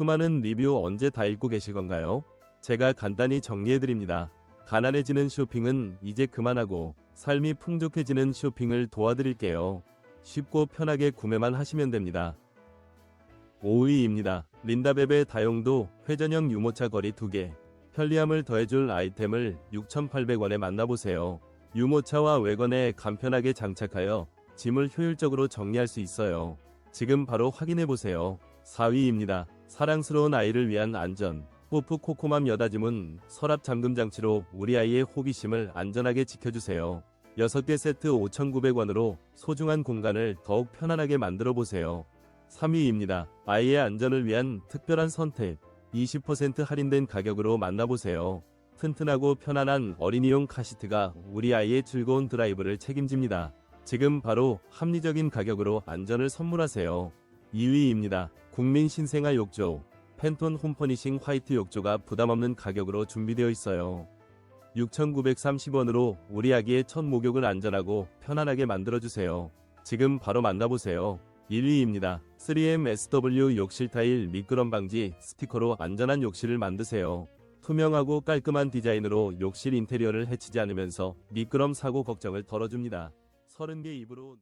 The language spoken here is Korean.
수많은 리뷰 언제 다 읽고 계실 건가요? 제가 간단히 정리해드립니다. 가난해지는 쇼핑은 이제 그만하고 삶이 풍족해지는 쇼핑을 도와드릴게요. 쉽고 편하게 구매만 하시면 됩니다. 5위입니다. 린다베베 다용도 회전형 유모차 거리 2개. 편리함을 더해줄 아이템을 6,800원에 만나보세요. 유모차와 외건에 간편하게 장착하여 짐을 효율적으로 정리할 수 있어요. 지금 바로 확인해보세요. 4위입니다. 사랑스러운 아이를 위한 안전. 뽀프 코코맘 여다짐은 서랍 잠금 장치로 우리 아이의 호기심을 안전하게 지켜주세요. 6개 세트 5,900원으로 소중한 공간을 더욱 편안하게 만들어 보세요. 3위입니다. 아이의 안전을 위한 특별한 선택. 20% 할인된 가격으로 만나보세요. 튼튼하고 편안한 어린이용 카시트가 우리 아이의 즐거운 드라이브를 책임집니다. 지금 바로 합리적인 가격으로 안전을 선물하세요. 2위입니다. 국민 신생아 욕조. 팬톤 홈퍼니싱 화이트 욕조가 부담없는 가격으로 준비되어 있어요. 6,930원으로 우리 아기의 첫 목욕을 안전하고 편안하게 만들어주세요. 지금 바로 만나보세요. 1위입니다. 3M SW 욕실 타일 미끄럼 방지 스티커로 안전한 욕실을 만드세요. 투명하고 깔끔한 디자인으로 욕실 인테리어를 해치지 않으면서 미끄럼 사고 걱정을 덜어줍니다. 30개 입으로